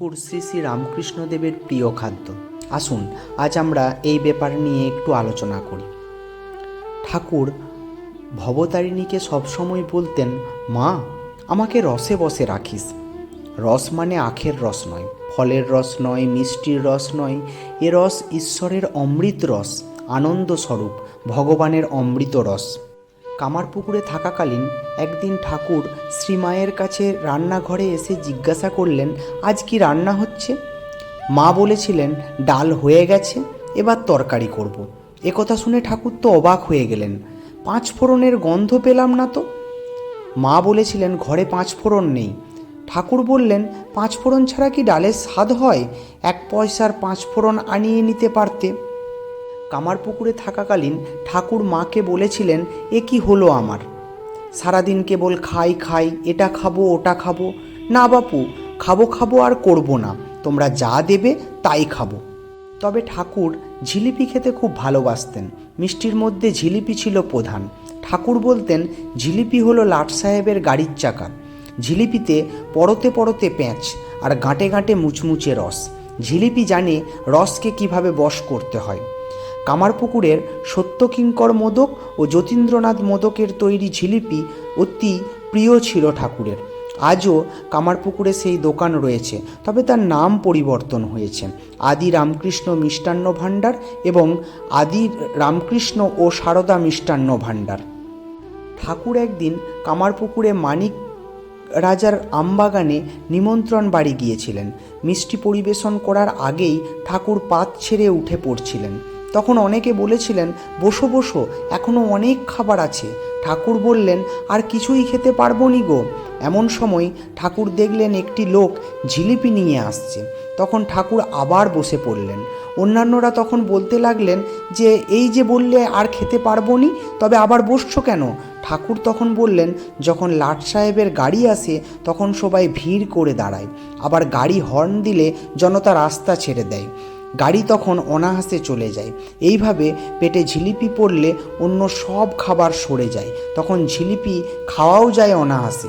ঠাকুর শ্রী শ্রী রামকৃষ্ণদেবের প্রিয় খাদ্য। আসুন, আজ আমরা এই ব্যাপার নিয়ে একটু আলোচনা করি। ঠাকুর ভবতারিণীকে সবসময় বলতেন, মা, আমাকে রসে বসে রাখিস। রস মানে আখের রস নয়, ফলের রস নয়, মিষ্টির রস নয়, এ রস ঈশ্বরের অমৃত রস, আনন্দ স্বরূপ, ভগবানের অমৃত রস। কামারপুকুরে থাকাকালীন একদিন ঠাকুর শ্রীমায়ের কাছে রান্নাঘরে এসে জিজ্ঞাসা করলেন, আজ কি রান্না হচ্ছে? মা বলেছিলেন, ডাল হয়ে গেছে, এবার তরকারি করব। একথা শুনে ঠাকুর তো অবাক হয়ে গেলেন, পাঁচ ফোড়নের গন্ধ পেলাম না তো? মা বলেছিলেন, ঘরে পাঁচ ফোড়ন নেই। ঠাকুর বললেন, পাঁচ ফোড়ন ছাড়া কি ডালের স্বাদ হয়? এক পয়সার পাঁচ ফোড়ন আনিয়ে নিতে পারতে। কামারপুকুরে থাকাকালীন ঠাকুর মাকে বলেছিলেন, এ কি হলো আমার? সারাদিন কেবল খাই খাই, এটা খাব, ওটা খাব। না বাপু, খাব খাব আর করব না। তোমরা যা দেবে তাই খাব। তবে ঠাকুর জিলিপি খেতে খুব ভালোবাসতেন। মিষ্টির মধ্যে জিলিপি ছিল প্রধান। ঠাকুর বলতেন, জিলিপি হলো লাট সাহেবের গাড়ির চাকা। ঝিলিপিতে পরতে পরতে প্যাঁচ আর গাঁটে গাঁটে মুচমুচে রস। ঝিলিপি জানে রসকে কীভাবে বশ করতে হয়। কামারপুকুরের সত্যকিঙ্কর মোদক ও যতীন্দ্রনাথ মোদকের তৈরি ঝিলিপি অতি প্রিয় ছিল ঠাকুরের। আজও কামারপুকুরে সেই দোকান রয়েছে, তবে তার নাম পরিবর্তন হয়েছে। আদি রামকৃষ্ণ মিষ্টান্ন ভাণ্ডার এবং আদি রামকৃষ্ণ ও সারদা মিষ্টান্ন ভাণ্ডার। ঠাকুর একদিন কামারপুকুরে মানিক রাজার আমবাগানে নিমন্ত্রণ বাড়ি গিয়েছিলেন। মিষ্টি পরিবেশন করার আগেই ঠাকুর পাত ছেড়ে উঠে পড়ছিলেন। তখন অনেকে বলেছিলেন, বসো বসো এখনও অনেক খাবার আছে। ঠাকুর বললেন, আর কিছুই খেতে পারব নি গো। এমন সময় ঠাকুর দেখলেন একটি লোক জিলিপি নিয়ে আসছে। তখন ঠাকুর আবার বসে পড়লেন। অন্যান্যরা তখন বলতে লাগলেন যে, এই যে বললে আর খেতে পারব নি, তবে আবার বসছো কেন? ঠাকুর তখন বললেন, যখন লাট সাহেবের গাড়ি আসে, তখন সবাই ভিড় করে দাঁড়ায়। আবার গাড়ি হর্ন দিলে জনতা রাস্তা ছেড়ে দেয়। গাড়ি তখন অনাহাসে চলে যায়। এইভাবে পেটে ঝিলিপি পড়লে অন্য সব খাবার সরে যায়। তখন ঝিলিপি খাওয়াও যায় অনাহাসে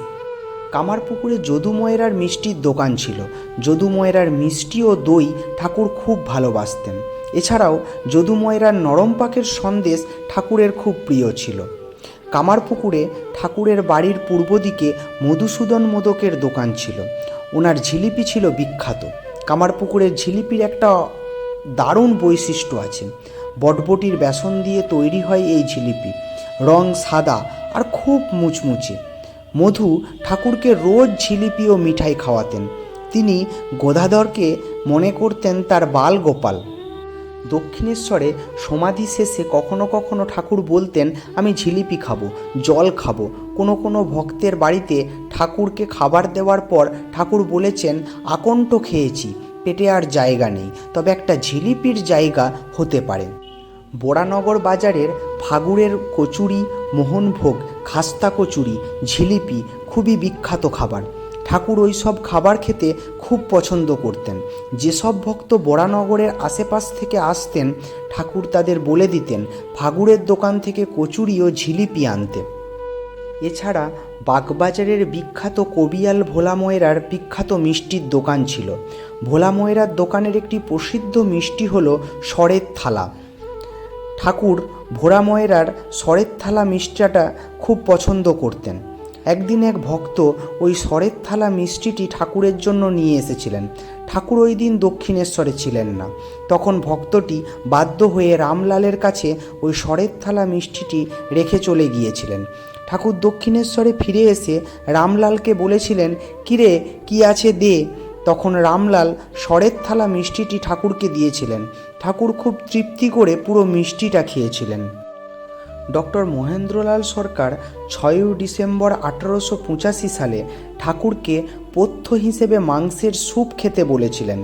কামারপুকুরে যদু ময়রার মিষ্টির দোকান ছিল। যদু ময়রার মিষ্টি ও দই ঠাকুর খুব ভালোবাসতেন। এছাড়াও যদু ময়রার নরম পাকের সন্দেশ ঠাকুরের খুব প্রিয় ছিল। কামারপুকুরে ঠাকুরের বাড়ির পূর্ব দিকে মধুসূদন মোদকের দোকান ছিল। ওনার ঝিলিপি ছিল বিখ্যাত। কামারপুকুরের ঝিলিপির একটা দারুণ বৈশিষ্ট্য আছে। বটবটির বেসন দিয়ে তৈরি হয় এই জিলিপি। রং সাদা আর খুব মুচমুচে। মধু ঠাকুরকে রোজ ঝিলিপি ও মিঠাই খাওয়াতেন। তিনি গোধাধরকে মনে করতেন তার বাল গোপাল। দক্ষিণেশ্বরে সমাধি শেষে কখনো কখনো ঠাকুর বলতেন, আমি ঝিলিপি খাব, জল খাব। কোনো কোনো ভক্তের বাড়িতে ঠাকুরকে খাবার দেওয়ার পর ঠাকুর বলেছেন, আকণ্ঠ খেয়েছি। পেটে আর জায়গা নেই, তবে একটা ঝিলিপির জায়গা হতে পারে। বোরানগর বাজারের ফাগুরের কচুরি, মোহনভোগ, খাস্তা কচুরি, ঝিলিপি খুবই বিখ্যাত খাবার। ঠাকুর ওই সব খাবার খেতে খুব পছন্দ করতেন। যেসব ভক্ত বোরানগরের আশেপাশ থেকে আসতেন, ঠাকুর তাদের বলে দিতেন, ফাগুরের দোকান থেকে কচুরি ও ঝিলিপি আনতে। এছাড়া বাগবাজারের বিখ্যাত কবিয়াল ভোলা ময়রার বিখ্যাত মিষ্টির দোকান ছিল। ভোলা ময়রার দোকানের একটি প্রসিদ্ধ মিষ্টি হল সরের থালা। ঠাকুর ভোরা ময়রার সরের থালা মিষ্টিটা খুব পছন্দ করতেন। একদিন এক ভক্ত ওই সরের থালা মিষ্টিটি ঠাকুরের জন্য নিয়ে এসেছিলেন। ঠাকুর ওই দিন দক্ষিণেশ্বরে ছিলেন না। তখন ভক্তটি বাধ্য হয়ে রামলালের কাছে ওই সরের থালা মিষ্টিটি রেখে চলে গিয়েছিলেন। ঠাকুর দক্ষিণেশ্বরে ফিরে এসে রামলালকে বলেছিলেন, কিরে, কি আছে দে? তখন রামলাল সরের থালা মিষ্টিটি ঠাকুরকে দিয়েছিলেন। ঠাকুর খুব তৃপ্তি করে পুরো মিষ্টিটা খেয়েছিলেন। ডক্টর মহেন্দ্রলাল সরকার ছয়ই ডিসেম্বর আঠারোশো পঁচাশি সালে ঠাকুরকে পথ্য হিসেবে মাংসের স্যুপ খেতে বলেছিলেন।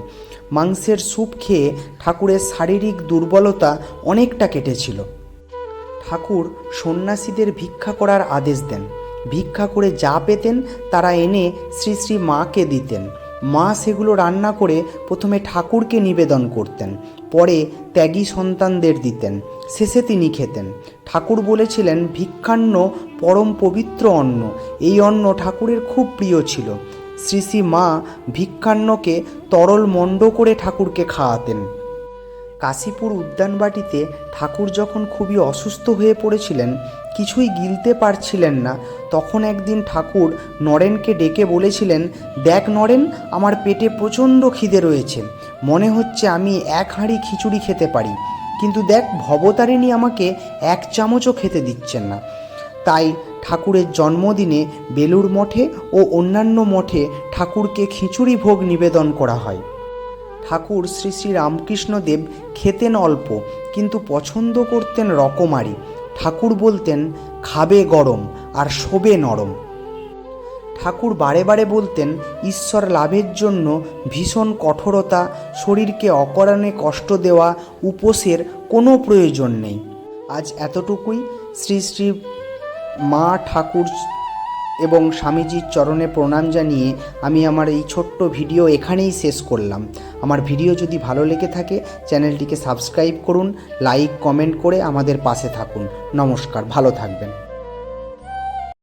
মাংসের স্যুপ খেয়ে ঠাকুরের শারীরিক দুর্বলতা অনেকটা কেটেছিল। ঠাকুর সন্ন্যাসীদের ভিক্ষা করার আদেশ দেন। ভিক্ষা করে যা পেতেন তারা এনে শ্রী শ্রী মাকে দিতেন। মা সেগুলো রান্না করে প্রথমে ঠাকুরকে নিবেদন করতেন, পরে ত্যাগী সন্তানদের দিতেন, শেষে তিনি খেতেন। ঠাকুর বলেছিলেন, ভিক্ষান্ন পরম পবিত্র অন্ন। এই অন্ন ঠাকুরের খুব প্রিয় ছিল। শ্রী শ্রী মা ভিক্ষান্নকে তরল মণ্ড করে ঠাকুরকে খাওয়াতেন। কাশীপুর উদ্যানবাটিতে ঠাকুর যখন খুবই অসুস্থ হয়ে পড়েছিলেন, কিছুই গিলতে পারছিলেন না। তখন একদিন ঠাকুর নরেনকে ডেকে বলেছিলেন, দেখ নরেন, আমার পেটে প্রচণ্ড খিদে রয়েছে। মনে হচ্ছে আমি এক হাঁড়ি খিচুড়ি খেতে পারি। কিন্তু দেখ, ভবতারিণী আমাকে এক চামচও খেতে দিচ্ছেন না। তাই ঠাকুরের জন্মদিনে বেলুর মঠে ও অন্যান্য মঠে ঠাকুরকে খিচুড়ি ভোগ নিবেদন করা হয়। ঠাকুর শ্রী শ্রী রামকৃষ্ণদেব খেতেন অল্প, কিন্তু পছন্দ করতেন রকমারি। ঠাকুর বলতেন, খাবে গরম আর শোবে নরম। ঠাকুর বারে বারে বলতেন, ঈশ্বর লাভের জন্য ভীষণ কঠোরতা, শরীরকে অকারণে কষ্ট দেওয়া, উপোসের কোনো প্রয়োজন নেই। আজ এতটুকুই। শ্রী শ্রী মা ঠাকুর এবং স্বামীজির চরণে প্রণাম জানিয়ে আমি আমার এই ছোট্ট ভিডিও এখানেই শেষ করলাম। আমার ভিডিও যদি ভালো লেগে থাকে, চ্যানেলটিকে সাবস্ক্রাইব করুন, লাইক, কমেন্ট করে আমাদের পাশে থাকুন। নমস্কার, ভালো থাকবেন।